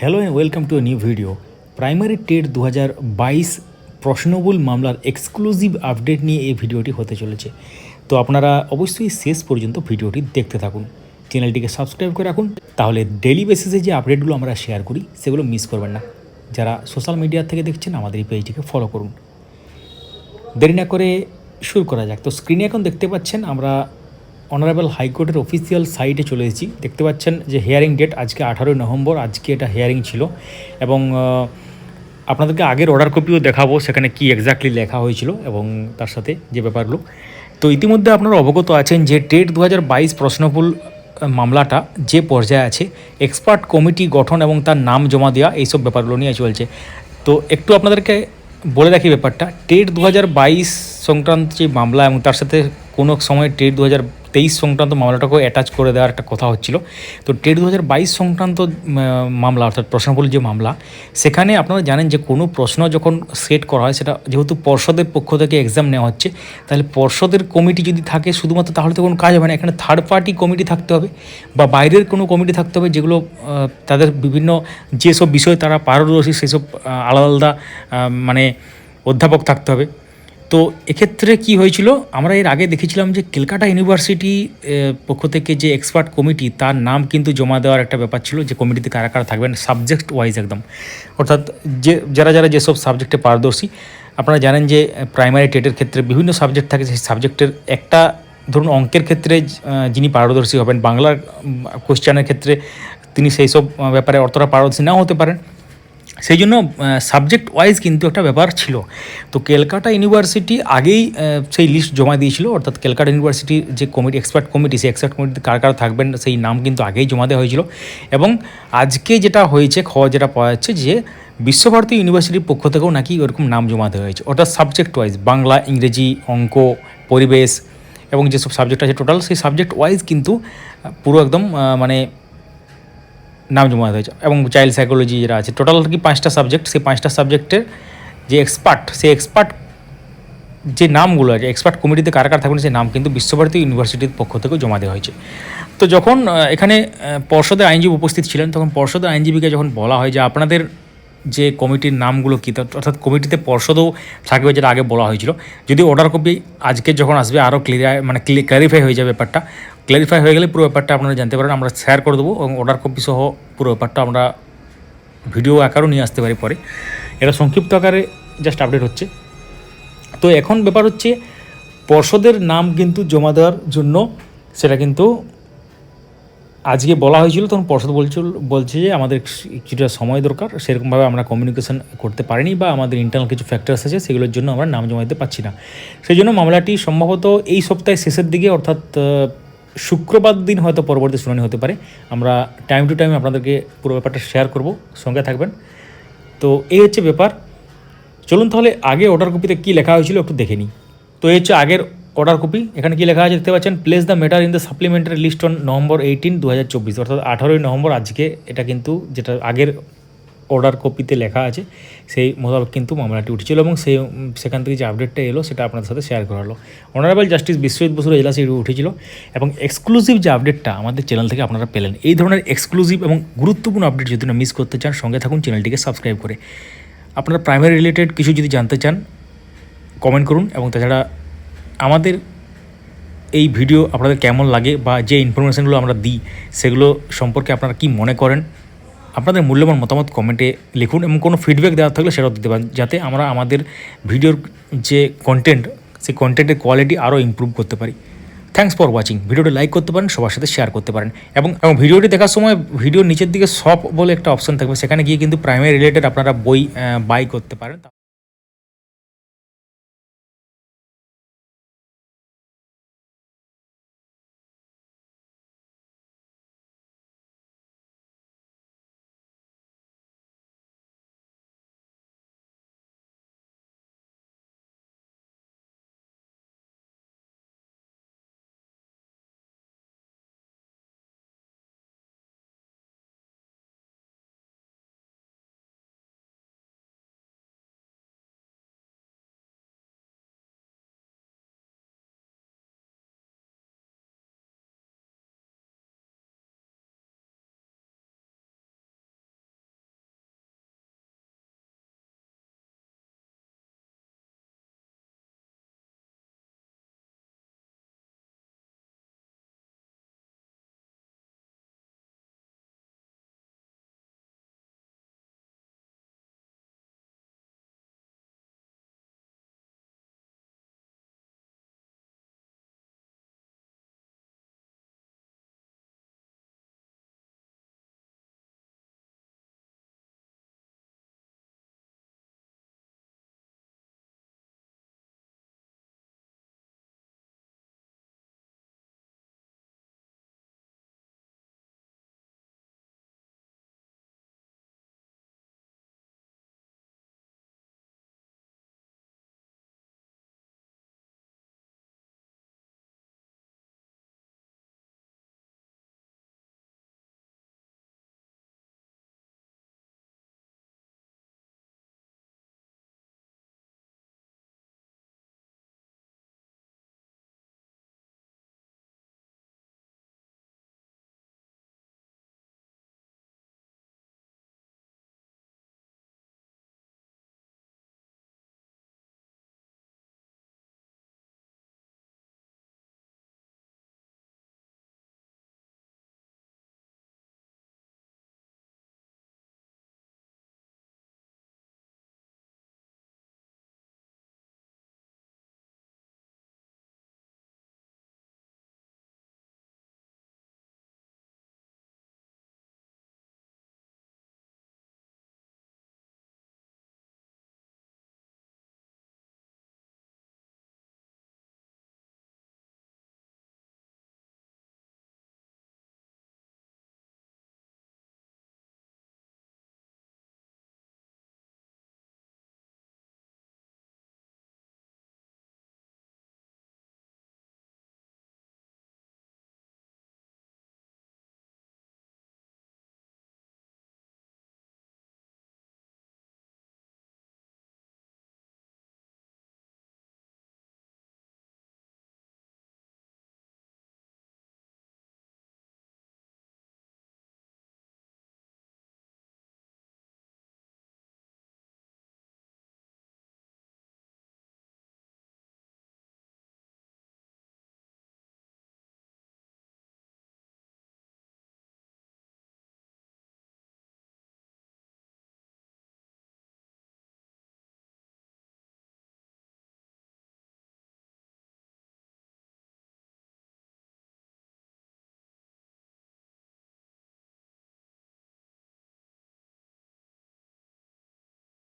Hello and welcome to a new video primary TET দু হাজার বাইশ প্রশ্নবুল মামলার এক্সক্লুসিভ আপডেট নিয়ে এই ভিডিওটি হতে চলেছে। তো আপনারা অবশ্যই শেষ পর্যন্ত ভিডিওটি দেখতে থাকুন। চ্যানেলটিকে সাবস্ক্রাইব করে রাখুন। তাহলে ডেলি বেসিসে যে আপডেটগুলো আমরা শেয়ার করি, সেগুলো মিস করবেন না। যারা সোশ্যাল মিডিয়া থেকে দেখছেন, আমাদের এই পেজটিকে ফলো করুন। দেরি না করে শুরু করা যাক। তো স্ক্রিনে এখন দেখতে পাচ্ছেন, আমরা অনারেবল হাইকোর্টের অফিসিয়াল সাইটে চলে এসেছি। দেখতে পাচ্ছেন যে হিয়ারিং ডেট আজকে আঠারোই নভেম্বর, আজকে এটা হিয়ারিং ছিল এবং আপনাদেরকে আগের অর্ডার কপিও দেখাবো, সেখানে কি এক্স্যাক্টলি লেখা হয়েছিল এবং তার সাথে যে ব্যাপারগুলো। তো ইতিমধ্যে আপনারা অবগত আছেন যে টেট দু হাজার বাইশ প্রশ্নফুল মামলাটা যে পর্যায়ে আছে এক্সপার্ট কমিটি গঠন এবং তার নাম জমা দেওয়া, এইসব ব্যাপারগুলো নিয়ে চলছে। তো একটু আপনাদেরকে বলে রাখি ব্যাপারটা টেট দু হাজার বাইশ সংক্রান্ত যে মামলা এবং তার সাথে কোনো সময় টেট দু হাজার তেইশ সংক্রান্ত মামলাটাকেও অ্যাটাচ করে দেওয়ার একটা কথা হচ্ছিল। তো টেট দু হাজার বাইশ সংক্রান্ত মামলা, অর্থাৎ প্রশ্নবল যে মামলা, সেখানে আপনারা জানেন যে কোনো প্রশ্ন যখন সেট করা হয়, সেটা যেহেতু পর্ষদের পক্ষ থেকে এক্সাম নেওয়া হচ্ছে, তাহলে পর্ষদের কমিটি যদি থাকে শুধুমাত্র, তাহলে তো কোনো কাজ হবে না। এখানে থার্ড পার্টি কমিটি থাকতে হবে বা বাইরের কোনো কমিটি থাকতে হবে যেগুলো তাদের বিভিন্ন যেসব বিষয়ে তারা পারদর্শী, সেসব আলাদা আলাদা মানে অধ্যাপক থাকতে হবে। তো এক্ষেত্রে কি হয়েছিল? আমরা এর আগে দেখেছিলাম যে ক্যালকাটা ইউনিভার্সিটি পক্ষ থেকে যে এক্সপার্ট কমিটি, তার নাম কিন্তু জমা দেওয়ার একটা ব্যাপার ছিল যে কমিটিতে কারা কারা থাকবেন সাবজেক্ট ওয়াইজ একদম। অর্থাৎ যে, যারা যারা যেসব সাবজেক্টে পারদর্শী, আপনারা জানেন যে প্রাইমারি টেটের ক্ষেত্রে বিভিন্ন সাবজেক্ট থাকে, সেই সাবজেক্টের একটা ধরুন অঙ্কের ক্ষেত্রে যিনি পারদর্শী হবেন, বাংলার কোশ্চেনের ক্ষেত্রে তিনি সেই সব ব্যাপারে অতটা পারদর্শী নাও হতে পারেন। সেই জন্য সাবজেক্ট ওয়াইজ কিন্তু একটা ব্যাপার ছিল। তো ক্যালকাটা ইউনিভার্সিটি আগেই সেই লিস্ট জমা দিয়েছিল, অর্থাৎ ক্যালকাটা ইউনিভার্সিটির যে কমিটি এক্সপার্ট কমিটি সেই এক্সপার্ট কমিটিতে কার কার থাকবেন, সেই নাম কিন্তু আগেই জমা দেওয়া হয়েছিল। এবং আজকে যেটা হয়েছে, খবর যেটা পাওয়া যাচ্ছে যে, বিশ্বভারতী ইউনিভার্সিটির পক্ষ থেকেও নাকি ওরকম নাম জমা দেওয়া হয়েছে। অর্থাৎ সাবজেক্ট ওয়াইজ বাংলা, ইংরেজি, অঙ্ক, পরিবেশ এবং যেসব সাবজেক্ট আছে টোটাল সেই সাবজেক্ট ওয়াইজ কিন্তু পুরো একদম মানে নাম জমা হয়েছে এবং চাইল্ড সাইকোলজি যেটা আছে টোটাল কি পাঁচটা সাবজেক্ট সেই পাঁচটা সাবজেক্টের যে এক্সপার্ট সেই এক্সপার্ট যে নামগুলো আছে এক্সপার্ট কমিটিতে কার কার থাকবেন সেই নাম কিন্তু বিশ্বভারতী ইউনিভার্সিটির পক্ষ থেকে জমা দেওয়া হয়েছে। তো যখন এখানে পর্ষদের আইনজীবী উপস্থিত ছিলেন, তখন পর্ষদের আইনজীবীকে যখন বলা হয় যে আপনাদের যে কমিটির নামগুলো কী অর্থাৎ কমিটিতে পর্ষদও থাকবে যেটা আগে বলা হয়েছিল। যদি অর্ডার কপি আজকে যখন আসবে, আরও ক্লিয়ার মানে ক্লিয়ারিফাই হয়ে যাবে ব্যাপারটা। ক্লিয়ারিফাই হয়ে গেলে পুরো ব্যাপারটা আপনারা জানতে পারেন, আমরা শেয়ার করে দেবো এবং অর্ডার কপি সহ পুরো ব্যাপারটা আমরা ভিডিও আকারও নিয়ে আসতে পারি পরে। এটা সংক্ষিপ্ত আকারে জাস্ট আপডেট হচ্ছে। তো এখন ব্যাপার হচ্ছে, পর্ষদের নাম কিন্তু জমা দেওয়ার জন্য সেটা কিন্তু আজকে বলা হয়েছিল, তখন পর্ষদ বলছিল, বলছে যে আমাদের কিছুটা সময় দরকার, সেরকমভাবে আমরা কমিউনিকেশন করতে পারিনি বা আমাদের ইন্টারনাল কিছু ফ্যাক্টরস আছে, সেগুলোর জন্য আমরা নাম জমা দিতে পারছি না। সেই জন্য মামলাটি সম্ভবত এই সপ্তাহের শেষের দিকে, অর্থাৎ শুক্রবার দিন হয়তো পরবর্তী শুনানি হতে পারে। আমরা টাইম টু টাইম আপনাদেরকে পুরো ব্যাপারটা শেয়ার করব, সঙ্গে থাকবেন। তো এই হচ্ছে ব্যাপার। চলুন তাহলে আগে অর্ডার কপিতে কী লেখা হয়েছিল একটু দেখে নিই। তো এই হচ্ছে আগের অর্ডার কপি। এখানে কি লেখা আছে দেখতে পাচ্ছেন? Place the matter in the supplementary list on November eighteen দু হাজার চব্বিশ। অর্থাৎ আঠারোই নভেম্বর আজকে এটা কিন্তু যেটা আগের অর্ডার কপিতে লেখা আছে, সেই মোতাবেক কিন্তু মামলাটি উঠেছিল এবং সেই সেখান থেকে যে আপডেটটা এলো, সেটা আপনাদের সাথে শেয়ার করা হলো। অনারেবল জাস্টিস বিশ্বজিৎ বসুর এজলাসে এটি উঠেছিল এবং এক্সক্লুসিভ যে আপডেটটা আমাদের চ্যানেল থেকে আপনারা পেলেন, এই ধরনের এক্সক্লুসিভ এবং গুরুত্বপূর্ণ আপডেট যদি না মিস করতে চান, সঙ্গে থাকুন চ্যানেলটিকে সাবস্ক্রাইব করে। আপনারা প্রাইমারি রিলেটেড কিছু যদি জানতে চান কমেন্ট করুন এবং তাছাড়া আমাদের এই ভিডিও আপনাদের কেমন লাগে বা যে ইনফরমেশানগুলো আমরা দিই, সেগুলো সম্পর্কে আপনারা কি মনে করেন? আপনাদের মূল্যবান মতামত কমেন্টে লিখুন এবং কোনো ফিডব্যাক দেওয়া থাকলে সেটাও দিতে পারেন, যাতে আমরা আমাদের ভিডিওর যে কন্টেন্ট সেই কন্টেন্টের কোয়ালিটি আরও ইমপ্রুভ করতে পারি। থ্যাঙ্কস ফর ওয়াচিং ভিডিওটি লাইক করতে পারেন, সবার সাথে শেয়ার করতে পারেন এবং এবং ভিডিওটি দেখার সময় ভিডিওর নিচের দিকে সব বলে একটা অপশন থাকবে, সেখানে গিয়ে কিন্তু প্রাইমারি রিলেটেড আপনারা বই বাই করতে পারেন।